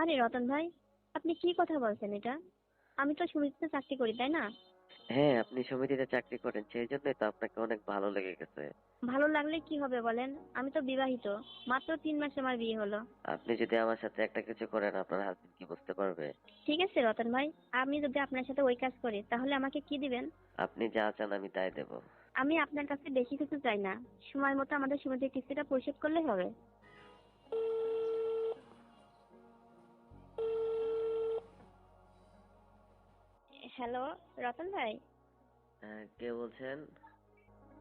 আরে রতন ভাই আপনি কি কথা বলছেন এটা? আমি তো সুমিতিতে চাকরি করি তাই না? হ্যাঁ আপনি সমিতিতে চাকরি করেন সেই জন্যই তো আপনাকে অনেক ভালো লেগে গেছে। ভালো লাগলে কি হবে বলেন? আমি তো বিবাহিত মাত্র তিন মাসে আমার বিয়ে হলো। আপনি যদি আমার সাথে একটা কিছু করেন আপনার হাজবেন্ড কি বুঝতে পারবে? ঠিক আছে রতন ভাই আমি যদি আপনার সাথে ওই কাজ করি তাহলে আমাকে কি দিবেন? আপনি যা চান আমি তাই দেব। আমি আপনার কাছে বেশি কিছু চাই না। সময় মতো আমাদের সমিতির কিস্তিটা পরিশোধ করলে হবে। হ্যালো রতন ভাই? হ্যাঁ, কে বলছেন?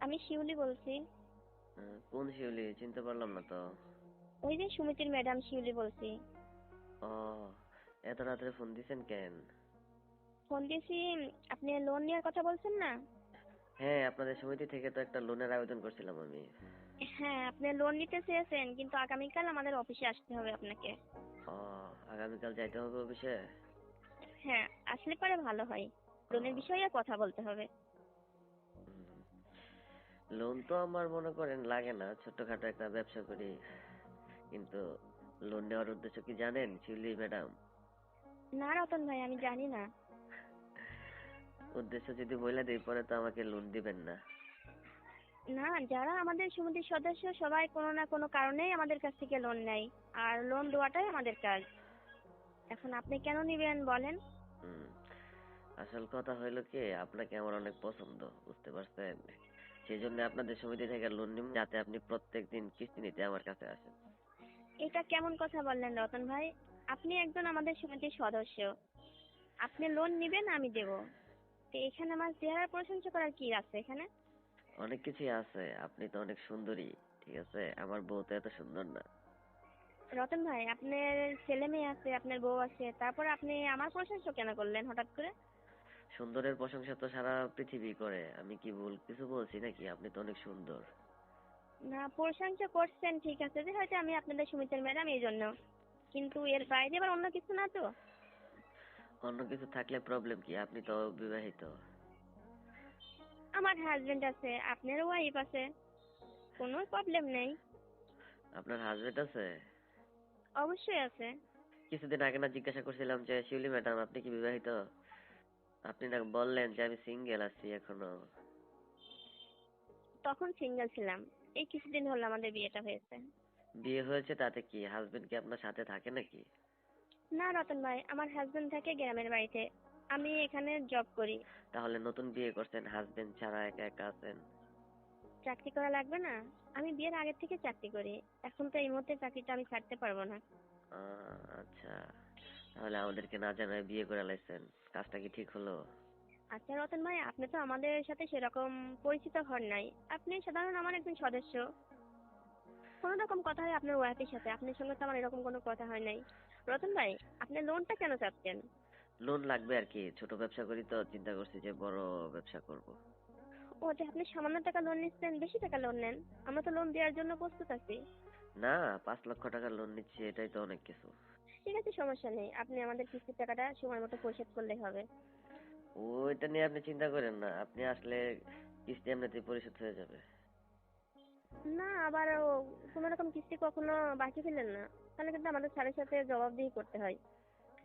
আমি শিউলি বলছি। কোন শিউলি? চিনতে পারলাম না তো। ওই যে সমিতির ম্যাডাম শিউলি বলছি। ও এত রাত্রে ফোন দিছেন কেন? ফোন দিয়েছি আপনি লোন নেওয়ার কথা বলছেন না? হ্যাঁ আপনাদের সমিতি থেকে তো একটা লোনের আবেদন করছিলাম আমি। হ্যাঁ আপনি লোন নিতে চেয়েছেন কিন্তু আগামীকাল আমাদের অফিসে আসতে হবে আপনাকে। ও আগামীকাল যাইতে হবে অফিসে? হ্যাঁ আসলে পরে ভালো হয়। লোনের বিষয়ে কথা বলতে হবে। লোন তো আমার মনে করেন লাগে না ছোটখাটো একটা ব্যবসা করি। কিন্তু লোন নেওয়ার উদ্দেশ্য কি জানেন শিউলি ম্যাডাম? না রতন ভাই আমি জানি না। উদ্দেশ্য যদি বলে দিই পরে তো আমাকে লোন দিবেন না। না যারা আমাদের সমিতির সদস্য সবাই কোনো না কোনো কারণেই আমাদের কাছ থেকে লোন নেয়। আর লোন দেওয়াটাই আমাদের কাজ। এখন আপনি কেন নিবেন বলেন? হুম। আসল কথা হইল কি আপনাকে আমার অনেক পছন্দ বুঝতে পারছেন? সেই জন্য আপনাদের সমিতি থেকে লোন নিব যাতে আপনি প্রত্যেক দিন কিস্তি নিতে আমার কাছে আসেন। এটা কেমন কথা বললেন রতন ভাই? আপনি একজন আমাদের সমিতির সদস্য। আপনি লোন নিবেন আমি দেব। তো এখানে আমার চেহারার প্রশংসা করার কি আছে এখানে? অনেক কিছুই আছে। আপনি তো অনেক সুন্দরী ঠিক আছে? আমার বউ তো এত সুন্দর না। রতন ভাই আপনার ছেলে মেয়ে আছে আপনার বউ আছে তারপর আপনি আমার প্রশংসা কেন করলেন হঠাৎ করে? সুন্দরের প্রশংসা তো সারা পৃথিবী করে আমি কি ভুল কিছু বলছি নাকি? আপনি তো অনেক সুন্দর। না প্রশংসা করছেন ঠিক আছে যে হয়তো আমি আপনাদের সমিতির ম্যাডাম এই জন্য। কিন্তু এর বাইরে আবার অন্য কিছু না তো? অন্য কিছু থাকলে প্রবলেম কি? আপনি তো বিবাহিত। আমার হাজবেন্ড আছে আপনার ওয়াইফ আছে কোনো প্রবলেম নেই। আপনার হাজবেন্ড আছে? অবশ্যই আছে। কিছুদিন আগে না জিজ্ঞাসা করছিলাম যে শিউলি ম্যাডাম আপনি কি বিবাহিত? আপনি না বললেন যে আমি সিঙ্গেল আছি এখনও। তখন সিঙ্গেল ছিলাম। এই কিছুদিন হলো আমাদের বিয়েটা হয়েছে। বিয়ে হয়েছে তাতে কি? হাজবেন্ড কি আপনার সাথে থাকে নাকি? না রতন ভাই আমার হাজবেন্ড থাকে গ্রামের বাড়িতে। আমি এখানে জব করি। তাহলে নতুন বিয়ে করছেন হাজবেন্ড ছাড়া একা একা আছেন। চাকরি করা লাগবে না। আমি বিয়ের আগের থেকে চাকরি করি। এখন তো এই মুহূর্তে চাকরিটা আমি ছাড়তে পারব না। আচ্ছা। তাহলে আমাদেরকে না জানায় বিয়ে করে লাইছেন। কাজটা কি ঠিক হলো? আচ্ছা রতন ভাই আপনি তো আমাদের সাথে সেরকম পরিচিত হন নাই। আপনি সাধারণ আমার একজন সদস্য। কোনো রকম কথা হয় আপনার ওয়াইফের সাথে। আপনার সঙ্গে তো আমার এরকম কোনো কথা হয় নাই। রতন ভাই আপনি লোনটা কেন চাচ্ছেন? লোন লাগবে আর কি। ছোট ব্যবসা করি তো চিন্তা করছি যে বড় ব্যবসা করব। ও যে আপনি সামান্য টাকা লোন নিচ্ছেন বেশি টাকা লোন নেন? আমরা তো লোন দেওয়ার জন্য প্রস্তুত আছি। না পাঁচ লক্ষ টাকা লোন নিচ্ছি এটাই তো অনেক কিছু। ঠিক আছে সমস্যা নেই। আপনি আমাদের কিস্তির টাকাটা সময় মতো পরিশোধ করলেই হবে। ওইটা নিয়ে আপনি চিন্তা করেন না। আপনি আসলে কিস্তি এমনিতেই পরিশোধ হয়ে যাবে। না আবার কোনো রকম কিস্তি কখনো বাকি ফেলেন না। তাহলে কিন্তু আমাদের স্যারের সাথে জবাবদিহি করতে হয়।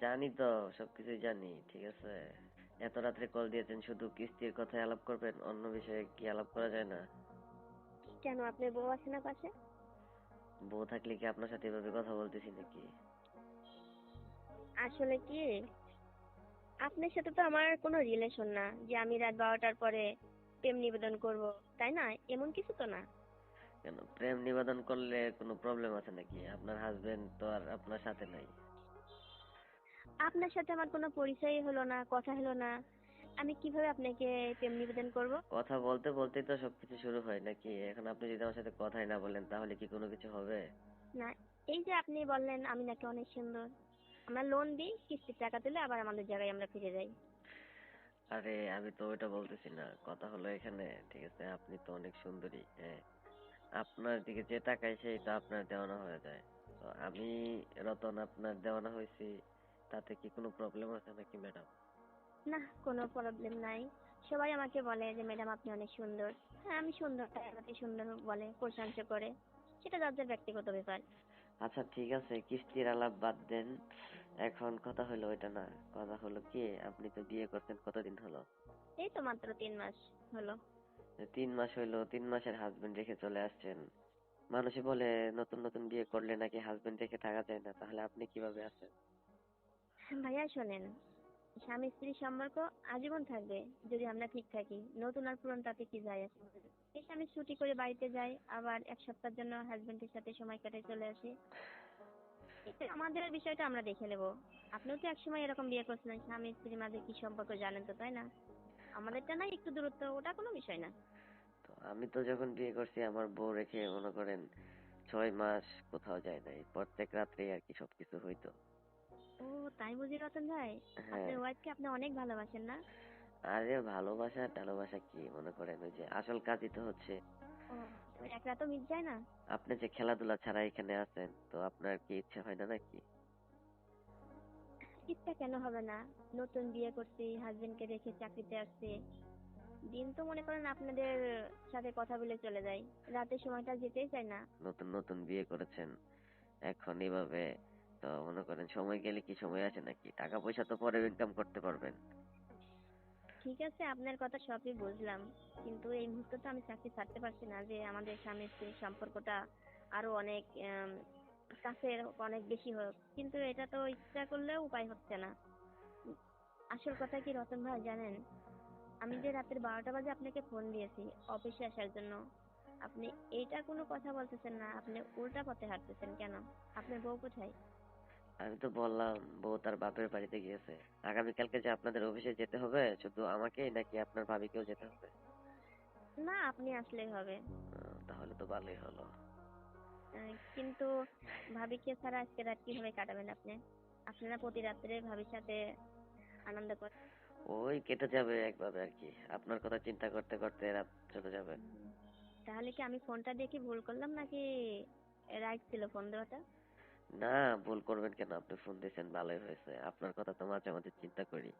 জানি তো সবকিছুই জানি ঠিক আছে? এত রাত্রে কল দিয়েছেন শুধু কিস্তির কথাই আলাপ করবেন অন্য বিষয়ে কি আলাপ করা যায় না? কেন আপনার বউ আছে না পাশে? বউ থাকলে কি আপনার সাথে এভাবে কথা বলতেছি নাকি? আসলে কি? আপনার সাথে তো আমার কোনো রিলেশন না যে আমি রাত বারোটার পরে প্রেম নিবেদন করব তাই না? এমন কিছু তো না। কেন? প্রেম নিবেদন করলে কোনো প্রবলেম আছে নাকি? আপনার হাজবেন্ড তো আর আপনার সাথে নাই। আপনার সাথে আমার কোনো পরিচয়ই হলো না কথা হলো না। আমি কীভাবে আপনাকে প্রেম নিবেদন করব? কথা বলতে বলতেই তো সবকিছু শুরু হয় নাকি? এখন আপনি যদি আমার সাথে কথাই না বলেন তাহলে কি কোনো কিছু হবে? না এই যে আপনি বললেন আমি নাকি অনেক সুন্দর। আমরা লোন দিই কিস্তির টাকা তুলে আবার আমাদের জায়গায় আমরা ফিরে যাই। আরে আমি তো ওইটা বলতেছি না। কথা হলো এখানে ঠিক আছে? আপনি তো অনেক সুন্দরী হ্যাঁ। আপনার দিকে যে তাকাই সেই তো আপনার দেওয়ানা হয়ে যায়। তো আমি রতন আপনার দেওয়ানা হয়েছি। তাতে কি কোনো প্রবলেম আছে নাকি ম্যাডাম না কোনো প্রবলেম নাই। সবাই আমাকে বলে যে ম্যাডাম আপনি অনেক সুন্দর। হ্যাঁ আমি সুন্দর তাই আমাকে সুন্দর বলে প্রশংসা করে। সেটা যার যার ব্যক্তিগত ব্যাপার। আচ্ছা ঠিক আছে কিস্তির আলাপ বাদ দেন। এখন কথা হলো ওইটা না কথা হলো কি আপনি তো বিয়ে করছেন কতদিন হলো? এই তো মাত্র তিন মাস হলো। তিন মাস হইল তিন মাসের হাজবেন্ড রেখে চলে আসছেন। মানুষে বলে নতুন নতুন বিয়ে করলে নাকি হাজবেন্ড রেখে থাকা যায় না? তাহলে আপনি কীভাবে আছেন? ভাইয়া, শোনেন, স্বামী স্ত্রীর সম্পর্ক আজীবন থাকবে যদি আমরা ঠিক থাকি। নতুন আর পুরন তাতে কি যায় আসে? এই স্বামী ছুটি করে বাড়িতে যায় আবার এক সপ্তাহের জন্য হাজবেন্ডের সাথে সময় কাটায় চলে আসে। আমাদের বিষয়টা আমরা দেখে নেব। আপনিও তো একসময় এরকম বিয়ে করছিলেন, স্বামী স্ত্রীর মাঝে কি সম্পর্ক জানেন তো, তাই না? আমাদেরটা নাই একটু দূরত্ব, ওটা কোনো বিষয় না। তো আমি তো যখন বিয়ে করছি, আমার বউ রেখে মনে করেন ছয় মাস কোথাও যায় নাই। প্রত্যেক রাত্রে আর কি সবকিছু হইতো। ও তাই বুঝি রতন ভাই? হ্যাঁ। আপনার ওয়াইফকে আপনি অনেক ভালোবাসেন না? আরে ভালোবাসা টালোবাসা কি? মনে করেন ওই যে আসল কাজই তো হচ্ছে। ও তো মিট যায় না? আপনি যে খেলাধুলা ছাড়া এখানে আছেন তো আপনার কি ইচ্ছে হয় না নাকি? ইচ্ছা কেন হবে না? নতুন বিয়ে করছি হাজবেন্ডকে রেখে চাকরিতে আসছে। দিন তো মনে করেন আপনাদের সাথে কথা বলে চলে যায়। রাতের সময়টা যেতেই চায় না। নতুন নতুন বিয়ে করেছেন। এখন এভাবে তো মনে করেন, সময় গেলে কি সময় আছে নাকি? টাকা পয়সা তো পরে ইনকাম করতে পারবেন। ঠিক আছে, আপনার কথা সবই বুঝলাম। কিন্তু এই মুহূর্তে তো আমি চাকরি ছাড়তে পারছি না যে আমাদের স্বামী স্ত্রীর সম্পর্কটা আরও অনেক কাছের অনেক বেশি হোক। কিন্তু এটা তো ইচ্ছা করলেও উপায় হচ্ছে না। আসল কথা কি রতন ভাই জানেন? আমি যে রাতের বারোটা বাজে আপনাকে ফোন দিয়েছি অফিসে আসার জন্য। আপনি এইটা কোনো কথা বলতেছেন না, আপনি উল্টা পথে হাঁটতেছেন কেন? আপনার বউ কোথায়? আমি তো বললাম বউ তার বাপের বাড়িতে গিয়েছে। আগামীকালকে যে আপনাদের অফিসে যেতে হবে শুধু আমাকেই নাকি আপনার ভাবি ভাবিকেও যেতে হবে? না আপনি আসলেই হবে। আহ, তাহলে তো ভালোই হলো। আহ, কিন্তু ভাবিকে ছাড়া আজকে রাত কীভাবে কাটাবেন আপনি? আপনারা প্রতি রাত্রে ভাবির সাথে আনন্দ করেন ওই কেটে যাবে একভাবে আর কি। আপনার কথা চিন্তা করতে করতে রাত চলে যাবে। তাহলে কি আমি ফোনটা কি ভুল করলাম নাকি রাইট ছিল ফোন দেওয়াটা? না ভুল করবেন কেন? আপনি ফোন দিয়েছেন ভালোই হয়েছে। আপনার কথা তো মাঝে মাঝে চিন্তা করি।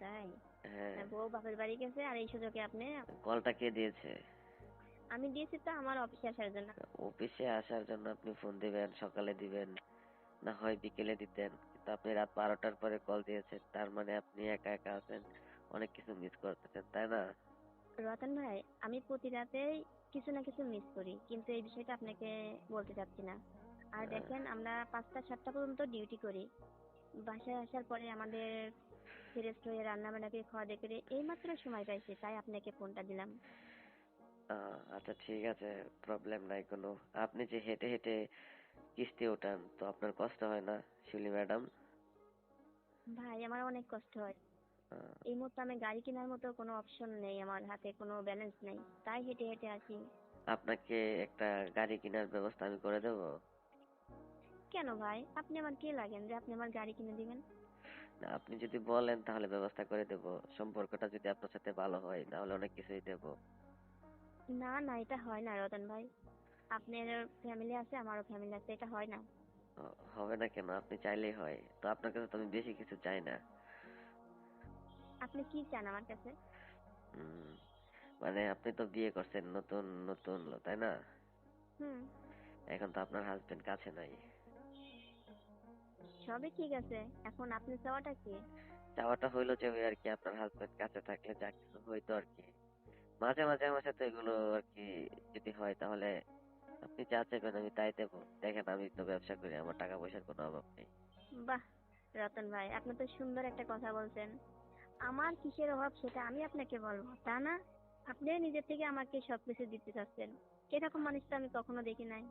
তাই? হ্যাঁ। বউ বাপের বাড়ি গেছে আর এই সুযোগে আপনি? কলটা কে দিয়েছে? আমি দিয়েছি তো আমার অফিসে আসার জন্য। অফিসে আসার জন্য আপনি ফোন দিবেন সকালে দিবেন না হয় বিকেলে দিতেন। কিন্তু আপনি রাত বারোটার পরে কল দিয়েছেন তার মানে আপনি একা একা আছেন অনেক কিছু মিস করতেছেন তাই না? রতন ভাই আমি প্রতি রাতেই কিছু না কিছু মিস করি কিন্তু এই বিষয়টা আপনাকে বলতে চাচ্ছি না। আর হ্যাঁ। দেখেন আমরা পাঁচটা সাতটা পর্যন্ত ডিউটি করি। বাসায় আসার পরে আমাদের ফ্রেশ হয়ে রান্না বান্না করে খাওয়া দাওয়া করে এইমাত্র সময় পাইছি তাই আপনাকে ফোনটা দিলাম। আচ্ছা ঠিক আছে প্রবলেম নাই কোনো। আপনি যে হেঁটে হেঁটে কিস্তি ওঠান তো আপনার কষ্ট হয় না শিউলি ম্যাডাম? ভাই আমার অনেক কষ্ট হয়। এই মুহূর্তে আমি গাড়ি কেনার মতো কোনো অপশন নেই আমার হাতে কোনো ব্যালেন্স নেই। তাই হেঁটে হেঁটে আসি। আপনাকে একটা গাড়ি কেনার ব্যবস্থা আমি করে দেবো? কেন ভাই? আপনি আমার কে লাগেন যে আপনি আমার গাড়ি কিনে দিবেন? না, আপনি যদি বলেন তাহলে ব্যবস্থা করে দেব। সম্পর্কটা যদি আপনার সাথে ভালো হয় তাহলে অনেক কিছুই দেব। না না এটা হয় না রতন ভাই। আপনার ফ্যামিলি আছে আমারও ফ্যামিলি আছে এটা হয় না। হবে না কেন? আপনি চাইলেই হয়। তো আপনার কাছে তো আমি বেশি কিছু চাই না। আপনি কি চান আমার কাছে? মানে আপনি তো বিয়ে করছেন নতুন নতুন তাই না? হুম। এখন তো আপনার হাজবেন্ড কাছে নাই। সবই ঠিক আছে। এখন আপনি চাওয়াটা কি? চাওয়াটা হইল যে ওই আর কি আপনার হাজবেন্ড কাছে থাকলে যা কিছু হইতো আর কি মাঝে মাঝে আমার সাথে এগুলো আর কি যদি হয় তাহলে আপনি যা চাইবেন আমি তাই দেবো। দেখেন আমি তো ব্যবসা করি আমার টাকা পয়সার কোনো অভাব নেই। বাহ রতন ভাই আপনি তো সুন্দর একটা কথা বলছেন। আমার কিসের অভাব সেটা আমি আপনাকে বলব তা না? আপনি নিজের থেকে আমাকে সবকিছু দিতে চাচ্ছেন। এরকম মানুষ তো আমি কখনো দেখি নাই।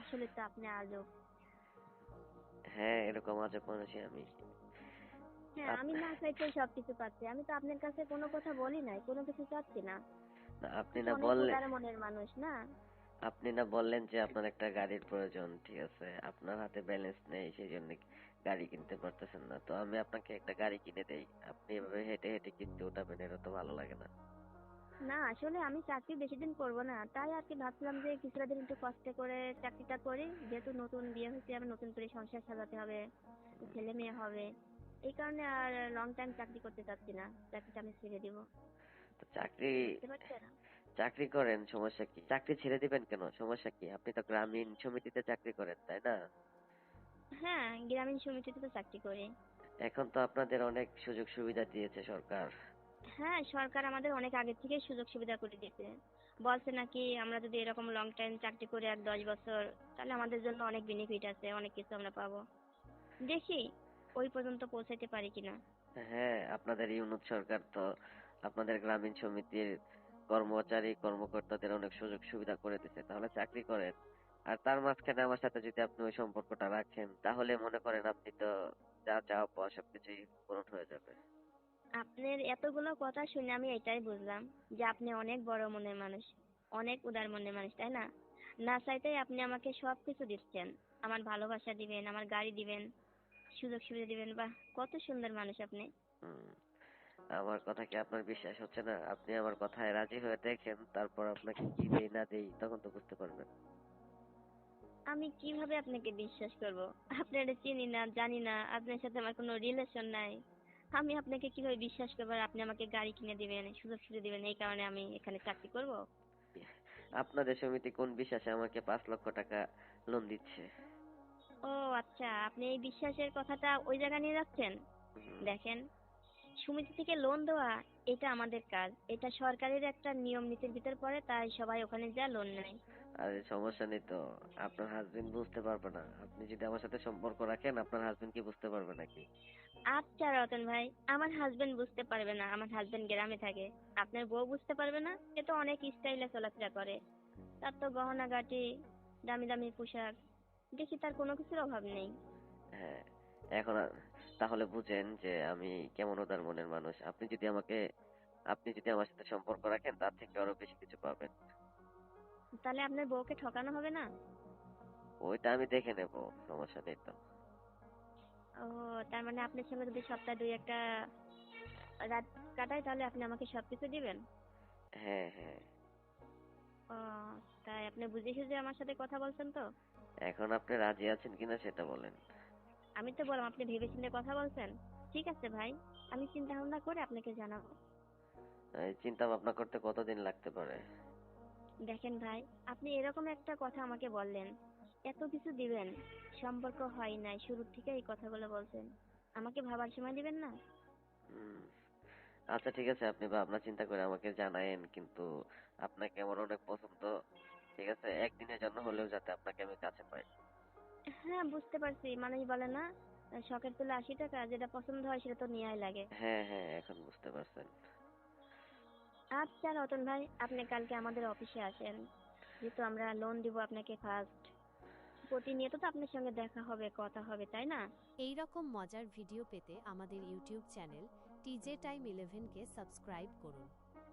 আসলে তো আপনি আজও হ্যাঁ এরকম আজব মানুষই আমি। হ্যাঁ আমি না চাইতে সবকিছু পাচ্ছি। আমি তো আপনার কাছে কোনো কথা বলি নাই কোনো কিছু চাচ্ছি না। আপনি না বললেন মনের মানুষ না? আপনি না বললেন যে আপনার একটা গাড়ির প্রয়োজন ঠিক আছে? আপনার হাতে ব্যালেন্স নেই সেই জন্য গাড়ি কিনতে পারতেছেন না। তো আমি আপনাকে একটা গাড়ি কিনে দেই। আপনি এভাবে হেঁটে হেঁটে কিনতে ওঠাবেন এটা তো ভালো লাগে না। না আসলে আমি চাকরি বেশি দিন করব না। তাই আর কি ভাবছিলাম যে কিছুটা দিন একটু কষ্ট করে চাকরিটা করি। যেহেতু নতুন বিয়ে হয়েছে আবার নতুন করে সংসার সাজাতে হবে ছেলে মেয়ে হবে। এই কারণে আর লং টাইম চাকরি করতে চাচ্ছি না। চাকরিটা আমি ছেড়ে দিব। চাকরি চাকরি করেন সমস্যা কি? চাকরি ছেড়ে দিবেন কেন? সমস্যা কি? আপনি তো গ্রামীণ সমিতিতে চাকরি করেন তাই না? হ্যাঁ গ্রামীণ সমিতিতে তো চাকরি করি। এখন তো আপনাদের অনেক সুযোগ সুবিধা দিয়েছে সরকার। হ্যাঁ সরকার আমাদের অনেক আগে থেকেই সুযোগ সুবিধা করে দিয়েছে। বলছে নাকি আমরা যদি এরকম লং টাইম চাকরি করি এক দশ বছর, তাহলে আমাদের জন্য অনেক বেনিফিট আছে, অনেক কিছু আমরা পাবো। দেখি, ওই পর্যন্ত পৌঁছাইতে পারি কিনা। হ্যাঁ আপনাদের ইউনুস সরকার তো আপনাদের গ্রামীণ সমিতির কর্মচারী, কর্মকর্তাদের অনেক সুযোগ সুবিধা করে দিচ্ছে তাহলে চাকরি করেন। আর তার মাঝখানে আমার সাথে যদি আপনি ওই সম্পর্কটা রাখেন, তাহলে মনে করেন আপনি তো যা চাওয়া পাওয়া সবকিছুই পূরণ হয়ে যাবে। আপনার এতগুলো কথা শুনে আমি এটাই বুঝলাম যে আপনি অনেক বড় মনের মানুষ অনেক উদার মনের মানুষ তাই না? না চাইতেই আপনি আমাকে সব কিছু দিচ্ছেন। আমার ভালোবাসা দিবেন আমার গাড়ি দিবেন সুযোগ সুবিধা দিবেন বাহ কত সুন্দর মানুষ আপনি। আমার কথা কি আপনার বিশ্বাস হচ্ছে না? আপনি আমার কথায় রাজি হয়ে দেখেন তারপর আপনাকে কি দেই না দেই তখন তো বুঝতে পারবেন। আমি কীভাবে আপনাকে বিশ্বাস করব? আপনার চিনি না জানি না আপনার সাথে আমার কোনো রিলেশন নাই। আমি আপনাকে কীভাবে বিশ্বাস করব আর আপনি আমাকে গাড়ি কিনে দিবেন সুযোগ সুবিধা দিবেন এই কারণে আমি এখানে চাকরি করব? আপনাদের সমিতি কোন বিশ্বাসে আমাকে পাঁচ লক্ষ টাকা লোন দিচ্ছে? ও আচ্ছা আপনি এই বিশ্বাসের কথাটা ওই জায়গা নিয়ে যাচ্ছেন? দেখেন সমিতি থেকে লোন দেওয়া এটা আমাদের কাজ। এটা সরকারের একটা নিয়ম নীতির ভিতর পড়ে তাই সবাই ওখানে যা লোন নেয়। আরে সমস্যা নেই তো। আপনার হাজবেন্ড বুঝতে পারবে না। আপনি যদি আমার সাথে সম্পর্ক রাখেন আপনার হাজবেন্ড কি বুঝতে পারবে নাকি? আচ্ছা রতন ভাই আমার হাজবেন্ড বুঝতে পারবে না আমার হাজবেন্ড গ্রামে থাকে। আপনার বউ বুঝতে পারবে না? এ তো অনেক স্টাইলে চলাফেরা করে। তার তো গহনা গাটি দামি দামি পোশাক দেখি তার কোনো কিছুর অভাব নেই। হ্যাঁ এখন আর- তাহলে বুঝেন যে আমি কেমন উদার মনের মানুষ। আপনি যদি আমাকে আপনি যদি আমার সাথে সম্পর্ক রাখেন তার থেকে আরও বেশি কিছু পাবেন। তাহলে আপনার বউকে ঠকানো হবে না? ওইটা আমি দেখে নেব সমস্যা নেই তো। ও তার মানে আপনার সঙ্গে যদি সপ্তাহে দুই একটা রাত কাটাই তাহলে আপনি আমাকে সবকিছু দিবেন? হ্যাঁ হ্যাঁ। ও তাই আপনি বুঝে সুঝে আমার সাথে কথা বলছেন তো? এখন আপনি রাজি আছেন কিনা সেটা বলেন। আমি তো বললাম আপনি ভেবেচিন্তে কথা বলছেন। ঠিক আছে ভাই আমি চিন্তা ভাবনা করে আপনাকে জানাব। এই চিন্তা ভাবনা করতে কতদিন লাগতে পারে? দেখেন ভাই আপনি এরকম একটা কথা আমাকে বললেন। এত কিছু দিবেন সম্পর্ক হয় নাই শুরুর থেকে এই কথাগুলো বলছেন। আমাকে ভাবার সময় দিবেন না? আচ্ছা ঠিক আছে আপনি ভাবনা চিন্তা করে আমাকে জানায়েন কিন্তু আপনাকে আমার অনেক পছন্দ। ঠিক আছে একদিনের জন্য হলেও যাতে আপনাকে আমি কাছে পাই। হ্যাঁ বুঝতে পারছি। মানুষ বলে না শখের তুলে আশি টাকা যেটা পছন্দ হয় সেটা তো নেওয়াই লাগে। হ্যাঁ হ্যাঁ এখন বুঝতে পারছেন। আচ্ছা রতন ভাই, আপনি কালকে আমাদের অফিসে আসেন। যেহেতু আমরা লোন দিব আপনাকে ফার্স্ট প্রতিনিয়ত তো আপনার সঙ্গে দেখা হবে, কথা হবে, তাই না? এই রকম মজার ভিডিও পেতে আমাদের YouTube channel T J time ইলেভেনকে subscribe করুন।